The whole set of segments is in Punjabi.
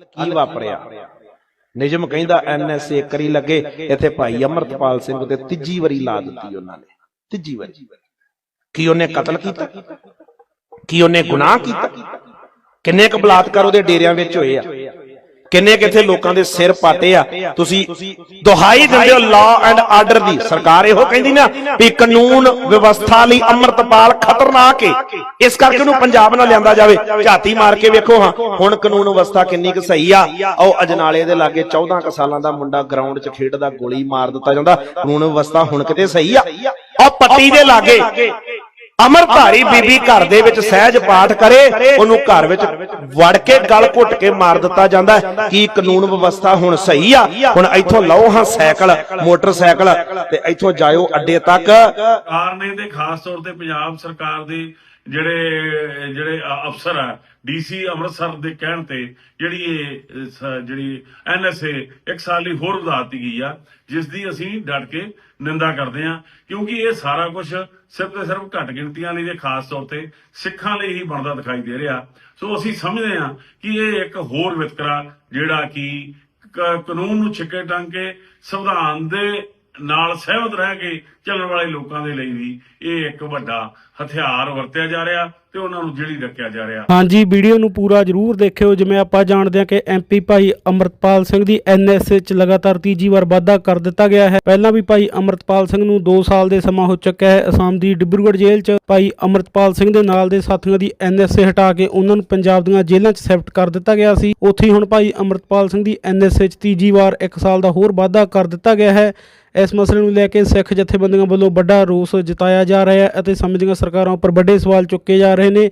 ਕੀ ਵਾਪਰਿਆ? ਨਿਜਮ ਕਹਿੰਦਾ ਐਨਐਸਏ ਕਰੀ ਲੱਗੇ ਇੱਥੇ ਭਾਈ ਅਮਰਤਪਾਲ ਸਿੰਘ ਤੇ ਤੀਜੀ ਵਾਰੀ ਲਾ ਦਿੱਤੀ ਉਹਨਾਂ ਨੇ। ਤੀਜੀ ਵਾਰੀ। ਕੀ ਉਹਨੇ ਕਤਲ ਕੀਤਾ? ਕੀ ਉਹਨੇ ਗੁਨਾਹ ਕੀਤਾ? ਕਿੰਨੇ ਕੁ ਬਲਾਤਕਾਰ ਉਹਦੇ ਡੇਰਿਆਂ ਵਿੱਚ ਹੋਏ ਆ? ਕਿੰਨੇ ਕਿਥੇ ਲੋਕਾਂ ਦੇ ਸਿਰ ਪਾਟੇ ਆ? ਤੁਸੀਂ ਦੁਹਾਈ ਦਿੰਦੇ ਹੋ ਲਾਅ ਐਂਡ ਆਰਡਰ ਦੀ। ਸਰਕਾਰ ਇਹੋ ਕਹਿੰਦੀ ਨਾ ਵੀ ਕਾਨੂੰਨ ਵਿਵਸਥਾ ਲਈ ਅਮਰਤਪਾਲ ਖਤਰਨਾਕ ਹੈ ਇਸ ਕਰਕੇ ਉਹਨੂੰ ਪੰਜਾਬ ਨਾਲ ਲਿਆਂਦਾ ਜਾਵੇ। ਝਾਤੀ ਮਾਰ ਕੇ ਵੇਖੋ ਹਾਂ ਹੁਣ ਕਾਨੂੰਨ ਵਿਵਸਥਾ ਕਿੰਨੀ ਕੁ ਸਹੀ ਆ। ਉਹ ਅਜਨਾਲੇ ਦੇ ਲਾਗੇ 14 ਕੁ ਸਾਲਾਂ ਦਾ ਮੁੰਡਾ ਗਰਾਊਂਡ 'ਚ ਖੇਡਦਾ ਗੋਲੀ ਮਾਰ ਦਿੱਤਾ ਜਾਂਦਾ। ਕਾਨੂੰਨ ਵਿਵਸਥਾ ਹੁਣ ਕਿਤੇ ਸਹੀ ਆ। ਉਹ ਪੱਟੀ ਦੇ ਲਾਗੇ। ਅਮਰਧਾਰੀ ਬੀਬੀ ਘਰ ਦੇ ਵਿੱਚ ਸਹਿਜ ਪਾਠ ਕਰੇ ਉਹਨੂੰ ਘਰ ਵਿੱਚ ਵੜ ਕੇ ਗਲ ਘੁੱਟ ਕੇ ਮਾਰ ਦਿੱਤਾ ਜਾਂਦਾ ਹੈ। ਕੀ ਕਾਨੂੰਨ ਵਿਵਸਥਾ ਹੁਣ ਸਹੀ ਆ? ਹੁਣ ਇੱਥੋਂ ਲਓ ਹਾਂ ਸਾਈਕਲ ਮੋਟਰਸਾਈਕਲ ਤੇ ਇੱਥੋਂ ਜਾਇਓ ਅੱਡੇ ਤੱਕ। ਸਰਕਾਰ ਨੇ ਤੇ ਖਾਸ ਤੌਰ ਤੇ ਪੰਜਾਬ ਸਰਕਾਰ ਦੇ ਜਿਹੜੇ ਜਿਹੜੇ ਅਫਸਰ ਆ ਡੀਸੀ ਅੰਮ੍ਰਿਤਸਰ ਦੇ ਕਹਿਣ ਤੇ ਜਿਹੜੀ ਇਹ ਜਿਹੜੀ ਐਨਐਸਏ ਇੱਕ ਸਾਲ ਲਈ ਹੋਰ ਵਧਾ ਗਈ ਆ, ਜਿਸ ਦੀ ਅਸੀਂ ਡਟ ਕੇ ਨਿੰਦਾ ਕਰਦੇ ਆ, ਕਿਉਂਕਿ ਇਹ ਸਾਰਾ ਕੁਝ ਸਿਰਫ ਤੇ ਸਿਰਫ ਘੱਟ ਗਿਣਤੀਆਂ ਲਈ ਤੇ ਖਾਸ ਤੌਰ ਤੇ ਸਿੱਖਾਂ ਲਈ ਹੀ ਬਣਦਾ ਦਿਖਾਈ ਦੇ ਰਿਹਾ। ਸੋ ਅਸੀਂ ਸਮਝਦੇ ਆ ਕਿ ਇਹ ਇੱਕ ਹੋਰ ਵਿਤਕਰਾ ਜਿਹੜਾ ਕਿ, ਕਾਨੂੰਨ ਨੂੰ ਛਿੱਕੇ ਟੰਗ ਕੇ ਸੰਵਿਧਾਨ ਦੇ ਨਾਲ ਸਹਿਮਤ ਰਹਿ ਕੇ ਚੱਲਣ ਵਾਲੇ ਲੋਕਾਂ ਦੇ ਲਈ ਵੀ ਇਹ ਇੱਕ ਵੱਡਾ ਹਥਿਆਰ ਵਰਤਿਆ ਜਾ ਰਿਹਾ ਤੇ ਉਹਨਾਂ ਨੂੰ ਜਿਹੜੀ ਰੱਖਿਆ ਜਾ ਰਿਹਾ। ਹਾਂਜੀ, ਵੀਡੀਓ ਨੂੰ ਪੂਰਾ ਜਰੂਰ ਦੇਖਿਓ। ਜਿਵੇਂ ਆਪਾਂ ਜਾਣਦੇ ਹਾਂ ਕਿ ਐਮਪੀ ਭਾਈ ਅਮਰਤਪਾਲ ਸਿੰਘ ਦੀ ਐਨਐਸਏ ਚ ਲਗਾਤਾਰ ਤੀਜੀ ਵਾਰ ਵਾਧਾ ਕਰ ਦਿੱਤਾ ਗਿਆ ਹੈ। ਪਹਿਲਾਂ ਵੀ ਭਾਈ ਅਮਰਤਪਾਲ ਸਿੰਘ ਨੂੰ 2 ਸਾਲ ਦੇ ਸਮਾਂ ਹੋ ਚੁੱਕਾ ਹੈ। ਅਸਾਮ ਦੀ ਡਿਬਰੂਗੜ੍ਹ ਜੇਲ੍ਹ ਚ ਭਾਈ ਅਮਰਤਪਾਲ ਸਿੰਘ ਦੇ ਨਾਲ ਦੇ ਸਾਥੀਆਂ ਦੀ ਐਨਐਸਏ ਹਟਾ ਕੇ ਉਹਨਾਂ ਨੂੰ ਪੰਜਾਬ ਦੀਆਂ ਜੇਲ੍ਹਾਂ ਚ ਸ਼ਿਫਟ ਕਰ ਦਿੱਤਾ ਗਿਆ ਸੀ। ਉੱਥੇ ਹੁਣ ਭਾਈ ਅਮਰਤਪਾਲ ਸਿੰਘ ਦੀ ਐਨਐਸਏ ਚ ਤੀਜੀ ਵਾਰ 1 ਸਾਲ ਦਾ ਹੋਰ ਵਾਧਾ ਕਰ ਦਿੱਤਾ ਗਿਆ ਹੈ। ਇਸ ਮਸਲੇ ਨੂੰ ਲੈ ਕੇ ਸਿੱਖ ਜਥੇਬੰਦੀਆਂ ਵੱਲੋਂ ਵੱਡਾ ਰੋਸ ਜਤਾਇਆ ਜਾ ਰਿਹਾ ਹੈ ਅਤੇ ਸਮੇਂ ਦੀਆਂ ਸਰਕਾਰਾਂ ਉੱਪਰ ਵੱਡੇ ਸਵਾਲ ਚੁੱਕੇ ਜਾ ਰਹੇ ਨੇ।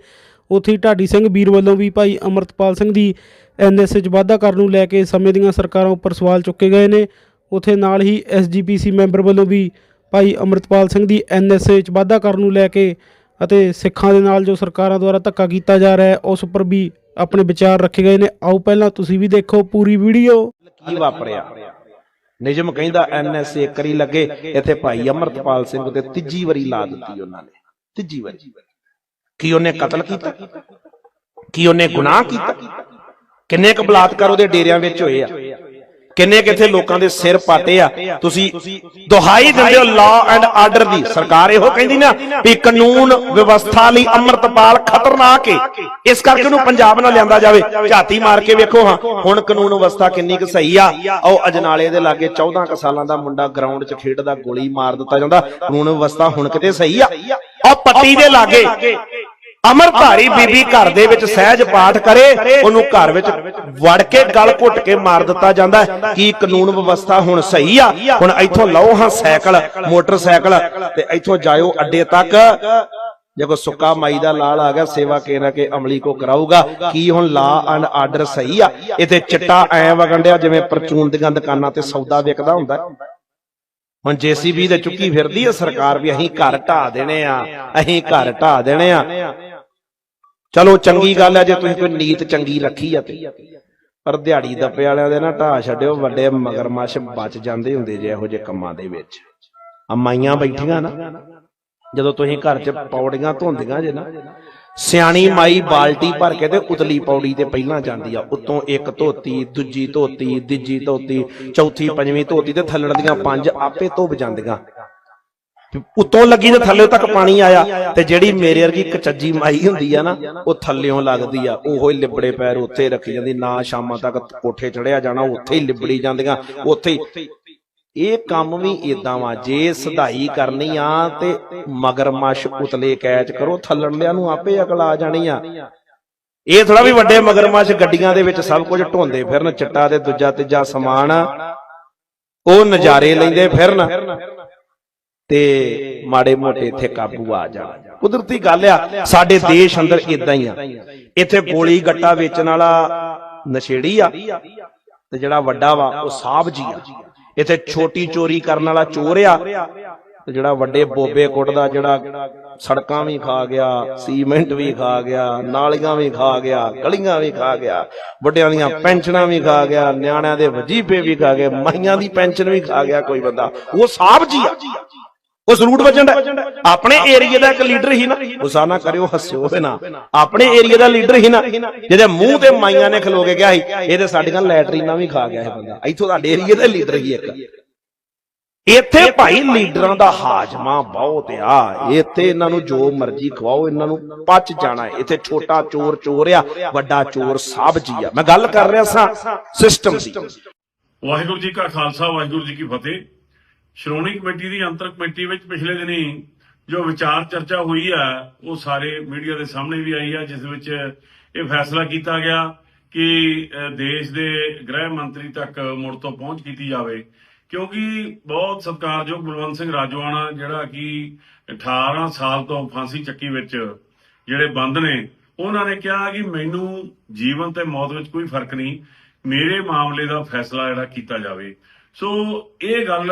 ਉੱਥੇ ਢਾਡੀ ਸਿੰਘ ਵੀਰ ਵੱਲੋਂ ਵੀ ਭਾਈ ਅਮਰਤਪਾਲ ਸਿੰਘ ਦੀ ਐਨਐਸਏ 'ਚ ਵਾਧਾ ਕਰਨ ਨੂੰ ਲੈ ਕੇ ਸਮੇਂ ਦੀਆਂ ਸਰਕਾਰਾਂ ਉੱਪਰ ਸਵਾਲ ਚੁੱਕੇ ਗਏ ਨੇ। ਉੱਥੇ ਨਾਲ ਹੀ ਐਸਜੀਪੀਸੀ ਮੈਂਬਰ ਵੱਲੋਂ ਵੀ ਭਾਈ ਅਮਰਤਪਾਲ ਸਿੰਘ ਦੀ ਐਨਐਸਏ 'ਚ ਵਾਧਾ ਕਰਨ ਨੂੰ ਲੈ ਕੇ ਅਤੇ ਸਿੱਖਾਂ ਦੇ ਨਾਲ ਜੋ ਸਰਕਾਰਾਂ ਦੁਆਰਾ ਧੱਕਾ ਕੀਤਾ ਜਾ ਰਿਹਾ ਹੈ, ਉਸ ਉੱਪਰ ਵੀ ਆਪਣੇ ਵਿਚਾਰ ਰੱਖੇ ਗਏ ਨੇ। ਆਓ ਪਹਿਲਾਂ ਤੁਸੀਂ ਵੀ ਦੇਖੋ ਪੂਰੀ ਵੀਡੀਓ। ਕੀ ਵਾਪਰਿਆ? ਨਿਯਮ ਕਹਿੰਦਾ ਐਨਐਸਏ ਕਰੀ ਲੱਗੇ, ਇੱਥੇ ਭਾਈ ਅਮਰਤਪਾਲ ਸਿੰਘ ਤੇ ਤੀਜੀ ਵਾਰੀ ਲਾ ਦਿੱਤੀ ਉਹਨਾਂ ਨੇ। ਤੀਜੀ ਵਾਰੀ। ਕੀ ਉਹਨੇ ਕਤਲ ਕੀਤਾ? ਕੀ ਉਹਨੇ ਗੁਨਾਹ ਕੀਤਾ? ਕਿੰਨੇ ਕੁ ਬਲਾਤਕਾਰ ਉਹਦੇ ਡੇਰਿਆਂ ਵਿੱਚ ਹੋਏ ਆ? ਕਿੰਨੇ ਕਿਥੇ ਲੋਕਾਂ ਦੇ ਸਿਰ ਪਾਟੇ ਆ? ਤੁਸੀਂ ਦੁਹਾਈ ਦਿੰਦੇ ਹੋ ਲਾਅ ਐਂਡ ਆਰਡਰ ਦੀ। ਸਰਕਾਰ ਇਹੋ ਕਹਿੰਦੀ ਨਾ ਵੀ ਕਾਨੂੰਨ ਵਿਵਸਥਾ ਲਈ ਅਮਰਤਪਾਲ ਖਤਰਨਾਕ ਹੈ ਇਸ ਕਰਕੇ ਉਹਨੂੰ ਪੰਜਾਬ ਨਾਲ ਲਿਆਂਦਾ ਜਾਵੇ। ਝਾਤੀ ਮਾਰ ਕੇ ਵੇਖੋ ਹਾਂ, ਹੁਣ ਕਾਨੂੰਨ ਵਿਵਸਥਾ ਕਿੰਨੀ ਕੁ ਸਹੀ ਆ। ਉਹ ਅਜਨਾਲੇ ਦੇ ਲਾਗੇ 14 ਕੁ ਸਾਲਾਂ ਦਾ ਮੁੰਡਾ ਗਰਾਊਂਡ 'ਚ ਖੇਡਦਾ, ਗੋਲੀ ਮਾਰ ਦਿੱਤਾ ਜਾਂਦਾ। ਕਾਨੂੰਨ ਵਿਵਸਥਾ ਹੁਣ ਕਿਤੇ ਸਹੀ ਆ? ਉਹ ਪੱਟੀ ਦੇ ਲਾਗੇ। ਅਮਰਧਾਰੀ ਬੀਬੀ ਘਰ ਦੇ ਵਿੱਚ ਸਹਿਜ ਪਾਠ ਕਰੇ ਉਹਨੂੰ ਘਰ ਵਿੱਚ ਵੜ ਕੇ ਗਲ ਘੁੱਟ ਕੇ ਮਾਰ ਦਿੱਤਾ ਜਾਂਦਾ ਕੀ ਕਾਨੂੰਨ ਵਿਵਸਥਾ ਹੁਣ ਸਹੀ ਆ? ਹੁਣ ਇੱਥੋਂ ਲਓ ਹਾਂ ਸਾਈਕਲ ਮੋਟਰਸਾਈਕਲ ਤੇ ਇੱਥੋਂ ਜਾਇਓ ਅੱਡੇ ਤੱਕ। ਜੇ ਕੋ ਸੁੱਕਾ ਮਾਈ ਦਾ ਲਾਲ ਆ ਗਿਆ ਸੇਵਾ ਕੇ ਨਾ ਕੇ ਅਮਲੀ ਕੋ ਕਰਾਊਗਾ? ਕੀ ਹੁਣ ਲਾ ਐਂਡ ਆਰਡਰ ਸਹੀ ਆ? ਇਥੇ ਚਿੱਟਾ ਐ ਵਗੰਡਿਆ ਜਿਵੇਂ ਪਰਚੂਨ ਦੀਆਂ ਦੁਕਾਨਾਂ ਤੇ ਸੌਦਾ ਵਿਕਦਾ ਹੁੰਦਾ ਹੈ। ਹੁਣ ਜੀਸੀਬੀ ਤੇ ਚੁੱਕੀ ਫਿਰਦੀ ਹੈ ਸਰਕਾਰ ਵੀ ਅਸੀਂ ਘਰ ਢਾ ਦੇਣੇ ਆ, ਅਸੀਂ ਘਰ ਢਾ ਦੇਣੇ ਆ। ਚਲੋ ਚੰਗੀ ਗੱਲ ਹੈ ਜੇ ਤੁਸੀਂ ਕੋਈ ਨੀਤ ਚੰਗੀ ਰੱਖੀ ਆ ਤੇ। ਪਰ ਦਿਹਾੜੀ ਦੱਪੇ ਵਾਲਿਆਂ ਦੇ ਨਾ ਢਾ ਛੱਡਿਓ, ਵੱਡੇ ਮਗਰਮੱਛ ਬਚ ਜਾਂਦੇ ਹੁੰਦੇ ਜੇ ਇਹੋ ਜਿਹੇ ਕੰਮਾਂ ਦੇ ਵਿੱਚ। ਆ ਮਾਈਆਂ ਬੈਠੀਆਂ ਨਾ, ਜਦੋਂ ਤੁਸੀਂ ਘਰ 'ਚ ਪੌੜੀਆਂ ਧੋਂਦੀਆਂ ਜੇ ਨਾ ਸਿਆਣੀ ਮਾਈ ਬਾਲਟੀ ਭਰ ਕੇ ਤੇ ਉਤਲੀ ਪੌੜੀ ਤੇ ਪਹਿਲਾਂ ਜਾਂਦੀ ਆ। ਉਤੋਂ ਇੱਕ ਧੋਤੀ, ਦੂਜੀ ਧੋਤੀ, ਤੀਜੀ ਧੋਤੀ, ਚੌਥੀ, ਪੰਜਵੀਂ ਧੋਤੀ ਤੇ ਥੱਲੜ ਦੀਆਂ ਪੰਜ ਆਪੇ ਧੁੱਬ ਜਾਂਦੀਆਂ। ਉਤੋਂ ਲੱਗੀ ਤੇ ਥੱਲੇ ਤੱਕ ਪਾਣੀ ਆਇਆ ਤੇ ਜਿਹੜੀ ਮੇਰੇ ਵਰਗੀ ਕਚੱਜੀ ਮਾਈ ਹੁੰਦੀ ਆ ਨਾ, ਉਹ ਥੱਲਿਓਂ ਲੱਗਦੀ ਆ। ਉਹੋ ਹੀ ਲਿਬੜੇ ਪੈਰ ਉੱਥੇ ਰੱਖੀ ਜਾਂਦੀ, ਨਾ ਸ਼ਾਮਾਂ ਤੱਕ ਕੋਠੇ ਚੜਿਆ ਜਾਣਾ, ਉੱਥੇ ਹੀ ਲਿਬੜੀ ਜਾਂਦੀਆਂ, ਉੱਥੇ ਹੀ ਇਹ ਕੰਮ ਵੀ ਇਦਾਂ ਵਾ, ਜੇ ਸਧਾਈ ਕਰਨੀ ਆ ਤੇ ਮਗਰਮੱਛ ਉਤਲੇ ਕੈਚ ਕਰੋ, ਥੱਲੜਲਿਆਂ ਨੂੰ ਆਪੇ ਅਕਲ ਆ ਜਾਣੀ ਆ। ਇਹ ਥੋੜਾ ਵੀ ਵੱਡੇ ਮਗਰਮੱਛ ਗੱਡੀਆਂ ਦੇ ਵਿੱਚ ਸਭ ਕੁਝ ਢੋਂਦੇ ਫਿਰਨ, ਚਿੱਟਾ ਤੇ ਦੂਜਾ ਤੀਜਾ ਸਮਾਨ, ਉਹ ਨਜ਼ਾਰੇ ਲੈਂਦੇ ਫਿਰਨ ਤੇ ਮਾੜੇ ਮੋਟੇ ਇੱਥੇ ਕਾਬੂ ਆ ਜਾਣ। ਕੁਦਰਤੀ ਗੱਲ ਆ, ਸਾਡੇ ਦੇਸ਼ ਅੰਦਰ ਇਦਾਂ ਹੀ ਆ। ਇੱਥੇ ਪੋਲੀ ਗੱਟਾ ਵੇਚਣ ਵਾਲਾ ਨਸ਼ੇੜੀ ਆ ਤੇ ਜਿਹੜਾ ਵੱਡਾ ਵਾ, ਉਹ ਸਾਹਬ ਜੀ ਆ। ਇੱਥੇ ਛੋਟੀ ਚੋਰੀ ਕਰਨ ਵਾਲਾ ਚੋਰ ਆ ਤੇ ਜਿਹੜਾ ਵੱਡੇ ਬੋਬੇ ਕੁੱਟਦਾ ਜਿਹੜਾ ਸੜਕਾਂ ਵੀ ਖਾ ਗਿਆ ਸੀਮੈਂਟ ਵੀ ਖਾ ਗਿਆ ਨਾਲੀਆਂ ਵੀ ਖਾ ਗਿਆ ਗਲੀਆਂ ਵੀ ਖਾ ਗਿਆ ਵੱਡਿਆਂ ਦੀਆਂ ਪੈਨਸ਼ਨਾਂ ਵੀ ਖਾ ਗਿਆ ਨਿਆਣਿਆਂ ਦੇ ਵਜੀਫੇ ਵੀ ਖਾ ਗਏ ਮਾਈਆਂ ਦੀ ਪੈਨਸ਼ਨ ਵੀ ਖਾ ਗਿਆ ਕੋਈ ਬੰਦਾ। ਉਹ ਸਾਹਬ ਜੀ ਆ। ਉਹ ਸਲੂਟ ਵੱਜਣ ਦਾ ਆਪਣੇ ਏਰੀਆ ਦਾ ਇੱਕ ਲੀਡਰ ਹੀ ਨਾ। ਗੁੱਸਾ ਨਾ। ਕਰਿਓ ਹੱਸਿਓ ਨਾ ਆਪਣੇ ਏਰੀਆ ਦਾ ਲੀਡਰ ਹੀ ਨਾ। ਜਿਹਦੇ ਮੂੰਹ ਤੇ ਮਾਈਆਂ ਨੇ ਖਲੋ ਕੇ ਗਿਆ ਸੀ ਇਹ ਤੇ ਸਾਡੀਆਂ ਲੈਟਰੀਨਾਂ ਵੀ ਖਾ ਗਿਆ ਇਹ ਬੰਦਾ। ਇੱਥੋਂ ਸਾਡੇ ਏਰੀਆ ਦਾ ਲੀਡਰ ਹੀ ਇੱਕ। ਇੱਥੇ ਭਾਈ ਲੀਡਰਾਂ ਦਾ ਹਾਜਮਾ ਬਹੁਤ ਆ। ਇੱਥੇ ਇਹਨਾਂ ਨੂੰ ਜੋ ਮਰਜ਼ੀ ਖਵਾਓ ਇਹਨਾਂ ਨੂੰ ਪਚ ਜਾਣਾ ਹੈ। ਇੱਥੇ ਛੋਟਾ ਚੋਰ ਚੋਰ ਆ ਵੱਡਾ ਚੋਰ ਸਭ ਜੀ ਆ। ਮੈਂ ਗੱਲ ਕਰ ਰਿਹਾ ਸਾਂ ਸਿਸਟਮ ਦੀ। ਵਾਹਿਗੁਰੂ ਜੀ ਕਾ ਖਾਲਸਾ ਵਾਹਿਗੁਰੂ ਜੀ ਕੀ ਫਤਿਹ। ਸ਼੍ਰੋਮਣੀ ਕਮੇਟੀ ਦੀ ਅੰਤਰ ਕਮੇਟੀ ਵਿੱਚ ਪਿਛਲੇ ਦਿਨੀ ਜੋ ਵਿਚਾਰ ਚਰਚਾ ਹੋਈ ਹੈ, ਉਹ ਸਾਰੇ ਮੀਡੀਆ ਦੇ ਸਾਹਮਣੇ ਵੀ ਆਈ ਹੈ, ਜਿਸ ਵਿੱਚ ਇਹ ਫੈਸਲਾ ਕੀਤਾ ਗਿਆ ਕਿ ਦੇਸ਼ ਦੇ ਗ੍ਰਹਿ ਮੰਤਰੀ ਤੱਕ ਮੁੜ ਤੋਂ ਪਹੁੰਚ ਕੀਤੀ ਜਾਵੇ। ਕਿਉਂਕਿ ਬਹੁਤ ਸਤਿਕਾਰਯੋਗ ਬਲਵੰਤ ਸਿੰਘ ਰਾਜਵਾਨਾ, ਜਿਹੜਾ ਕਿ 18 ਸਾਲ ਤੋਂ ਫਾਂਸੀ ਚੱਕੀ ਵਿੱਚ ਜਿਹੜੇ ਬੰਦ ਨੇ, ਉਹਨਾਂ ਨੇ ਕਿਹਾ ਕਿ ਮੈਨੂੰ ਜੀਵਨ ਤੇ ਮੌਤ ਵਿੱਚ ਕੋਈ ਫ਼ਰਕ ਨਹੀਂ, ਮੇਰੇ ਮਾਮਲੇ ਦਾ ਫੈਸਲਾ ਜਿਹੜਾ ਕੀਤਾ ਜਾਵੇ। ਸੋ, ਇਹ ਗੱਲ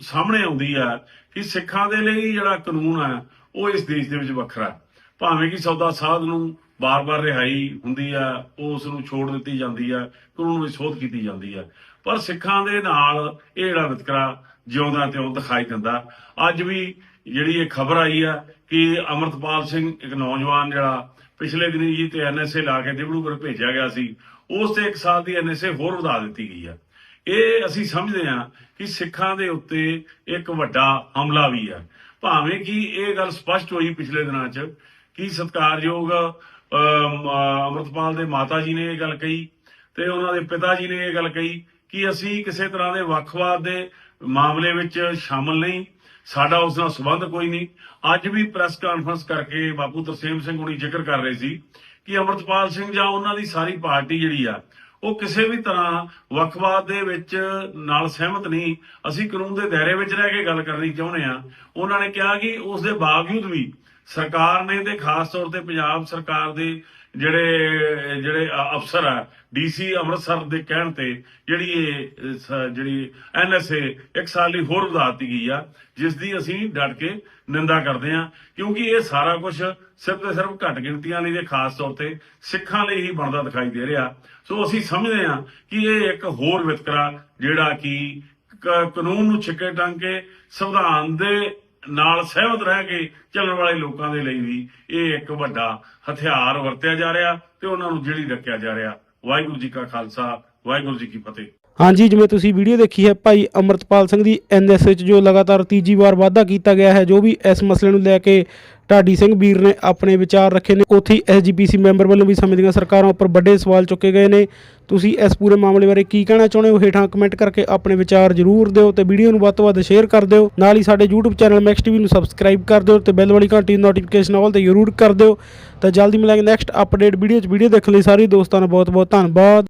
ਸਾਹਮਣੇ ਆਉਂਦੀ ਆ ਕਿ ਸਿੱਖਾਂ ਦੇ ਲਈ ਜਿਹੜਾ ਕਾਨੂੰਨ ਆ, ਉਹ ਇਸ ਦੇਸ਼ ਦੇ ਵਿੱਚ ਵੱਖਰਾ ਭਾਵੇਂ ਕਿ ਸੌਦਾ ਸਾਧ ਨੂੰ ਬਾਰ-ਬਾਰ ਰਿਹਾਈ ਹੁੰਦੀ ਆ ਉਸ ਨੂੰ ਛੋੜ ਦਿੱਤੀ ਜਾਂਦੀ ਆ, ਕਾਨੂੰਨ ਵਿੱਚ ਸੋਧ ਕੀਤੀ ਜਾਂਦੀ ਆ। ਪਰ ਸਿੱਖਾਂ ਦੇ ਨਾਲ ਇਹ ਜਿਹੜਾ ਵਿਤਕਰਾ ਜਿਉਂਦਾ ਤੇ ਉਹ ਦਿਖਾਈ ਦਿੰਦਾ। ਅੱਜ ਵੀ ਜਿਹੜੀ ਇਹ ਖਬਰ ਆਈ ਆ ਕਿ ਅਮਰਤਪਾਲ ਸਿੰਘ ਇੱਕ ਨੌਜਵਾਨ ਜਿਹੜਾ ਪਿਛਲੇ ਦਿਨੀ ਜੀ ਤੇ ਐਨਐਸਏ ਲਾ ਕੇ ਡਿਬੜੂਗੜ੍ਹ ਭੇਜਿਆ ਗਿਆ ਸੀ, ਉਸ ਤੇ ਇੱਕ ਸਾਲ ਦੀ ਐਨਐਸਏ ਹੋਰ ਵਧਾ ਦਿੱਤੀ ਗਈ ਆ। ਇਹ ਅਸੀਂ ਸਮਝਦੇ ਹਾਂ ਕਿ ਸਿੱਖਾਂ ਦੇ ਉੱਤੇ ਇੱਕ ਵੱਡਾ ਹਮਲਾ ਵੀ ਹੈ। ਭਾਵੇਂ ਕਿ ਇਹ ਗੱਲ ਸਪਸ਼ਟ ਹੋਈ ਪਿਛਲੇ ਦਿਨਾਂ 'ਚ ਕਿ ਸਤਿਕਾਰਯੋਗ ਅਮ, ਅੰਮ੍ਰਿਤਪਾਲ ਦੇ ਮਾਤਾ ਜੀ ਨੇ ਇਹ ਗੱਲ ਕਹੀ ਤੇ ਉਹਨਾਂ ਦੇ ਪਿਤਾ ਜੀ ਨੇ ਇਹ ਗੱਲ ਕਹੀ ਕਿ ਅਸੀਂ ਕਿਸੇ ਤਰ੍ਹਾਂ ਦੇ ਵੱਖਵਾਦ ਦੇ ਮਾਮਲੇ ਵਿੱਚ ਸ਼ਾਮਲ ਨਹੀਂ ਸਾਡਾ ਉਸ ਨਾਲ ਸੰਬੰਧ ਕੋਈ ਨਹੀਂ। ਅੱਜ ਵੀ ਪ੍ਰੈਸ ਕਾਨਫਰੰਸ ਕਰਕੇ ਬਾਪੂ ਤਰਸੇਮ ਸਿੰਘ ਹੁਣੀ ਜ਼ਿਕਰ ਕਰ ਰਹੇ ਸੀ ਕਿ ਅਮਰਤਪਾਲ ਸਿੰਘ ਜਾਂ ਉਹਨਾਂ ਦੀ ਸਾਰੀ ਪਾਰਟੀ ਜਿਹੜੀ ਆ ਉਹ ਕਿਸੇ ਵੀ ਤਰ੍ਹਾਂ ਵੱਖਵਾਦ ਦੇ ਵਿੱਚ ਨਾਲ ਸਹਿਮਤ ਨਹੀਂ। ਅਸੀਂ ਕਾਨੂੰਨ ਦੇ ਦਾਇਰੇ ਵਿੱਚ ਰਹਿ ਕੇ ਗੱਲ ਕਰਨੀ ਚਾਹੁੰਦੇ ਆ ਉਹਨਾਂ ਨੇ ਕਿਹਾ ਕਿ ਉਸ ਦੇ ਬਾਵਜੂਦ ਵੀ ਸਰਕਾਰ ਨੇ ਤੇ ਖਾਸ ਤੌਰ ਤੇ ਪੰਜਾਬ ਸਰਕਾਰ ਦੇ ਜਿਹੜੇ ਜਿਹੜੇ ਅਫਸਰ ਆ ਡੀਸੀ ਅੰਮ੍ਰਿਤਸਰ ਦੇ ਕਹਿਣ ਤੇ ਜਿਹੜੀ ਇਹ ਅ, ਸ- ਜਿਹੜੀ ਐਨਐਸਏ ਇੱਕ ਸਾਲ ਲਈ ਹੋਰ ਵਧਾ ਦਿੱਤੀ ਗਈ ਆ ਜਿਸ ਦੀ ਅਸੀਂ ਡਟ ਕੇ ਨਿੰਦਾ ਕਰਦੇ ਆ ਕਿਉਂਕਿ ਇਹ ਸਾਰਾ ਕੁਝ ਸਿਰਫ ਤੇ ਸਿਰਫ ਘੱਟ ਗਿਣਤੀਆਂ ਲਈ ਤੇ ਖਾਸ ਤੌਰ ਤੇ ਸਿੱਖਾਂ ਲਈ ਹੀ ਬਣਦਾ ਦਿਖਾਈ ਦੇ ਰਿਹਾ। ਸੋ ਅਸੀਂ ਸਮਝਦੇ ਆ ਕਿ ਇਹ ਇੱਕ ਹੋਰ ਵਿਤਕਰਾ ਜਿਹੜਾ ਕਿ ਕ- ਕਾਨੂੰਨ ਨੂੰ ਛਿੱਕੇ ਟੰਗ ਕੇ ਸੰਵਿਧਾਨ ਦੇ ਨਾਲ ਸਹਿਮਤ ਰਹਿ ਕੇ ਚੱਲਣ ਵਾਲੇ ਲੋਕਾਂ ਦੇ ਲਈ ਵੀ ਇਹ ਇੱਕ ਵੱਡਾ ਹਥਿਆਰ ਵਰਤਿਆ ਜਾ ਰਿਹਾ ਤੇ ਉਹਨਾਂ ਨੂੰ ਜਿਹੜੀ ਰੱਖਿਆ ਜਾ ਰਿਹਾ। ਵਾਹਿਗੁਰੂ ਜੀ ਕਾ ਖਾਲਸਾ ਵਾਹਿਗੁਰੂ ਜੀ ਕੀ ਫਤਿਹ। ਹਾਂਜੀ, ਜਿਵੇਂ ਤੁਸੀਂ ਵੀਡੀਓ ਦੇਖੀ ਹੈ, ਭਾਈ ਅਮਰਤਪਾਲ ਸਿੰਘ ਦੀ ਐਨਐਸਏ 'ਚ ਜੋ ਲਗਾਤਾਰ ਤੀਜੀ ਵਾਰ ਵਾਅਦਾ ਕੀਤਾ ਗਿਆ ਹੈ, ਜੋ ਵੀ ਇਸ ਮਸਲੇ ਨੂੰ ਲੈ ਕੇ ਢਾਡੀ ਸਿੰਘ ਵੀਰ ਨੇ ਆਪਣੇ ਵਿਚਾਰ ਰੱਖੇ ਨੇ, ਉੱਥੇ ਹੀ ਐਸਜੀਪੀਸੀ ਮੈਂਬਰ ਵੱਲੋਂ ਵੀ ਸਮੇਂ ਦੀਆਂ ਸਰਕਾਰਾਂ ਉੱਪਰ ਵੱਡੇ ਸਵਾਲ ਚੁੱਕੇ ਗਏ ਨੇ। ਤੁਸੀਂ ਇਸ ਪੂਰੇ ਮਾਮਲੇ ਬਾਰੇ ਕੀ ਕਹਿਣਾ ਚਾਹੁੰਦੇ ਹੋ ਹੇਠਾਂ ਕਮੈਂਟ ਕਰਕੇ ਆਪਣੇ ਵਿਚਾਰ ਜ਼ਰੂਰ ਦਿਓ ਤੇ ਵੀਡੀਓ ਨੂੰ ਵੱਧ ਤੋਂ ਵੱਧ ਸ਼ੇਅਰ ਕਰ ਦਿਓ। ਨਾਲ ਹੀ ਸਾਡੇ YouTube ਚੈਨਲ ਮੈਕਸ ਟੀਵੀ ਨੂੰ ਸਬਸਕ੍ਰਾਈਬ ਕਰ ਦਿਓ ਤੇ ਬੈਲ ਵਾਲੀ ਘੰਟੀ ਦੀ ਨੋਟੀਫਿਕੇਸ਼ਨ ਆਲ ਤੇ ਜ਼ਰੂਰ ਕਰ ਦਿਓ। ਤਾਂ ਜਲਦੀ ਮਿਲਾਂਗੇ ਨੈਕਸਟ ਅਪਡੇਟ ਵੀਡੀਓ 'ਚ ਵੀਡੀਓ ਦੇਖਣ ਲਈ ਸਾਰੇ ਦੋਸਤਾਂ ਦਾ ਬਹੁਤ ਬਹੁਤ ਧੰਨਵਾਦ।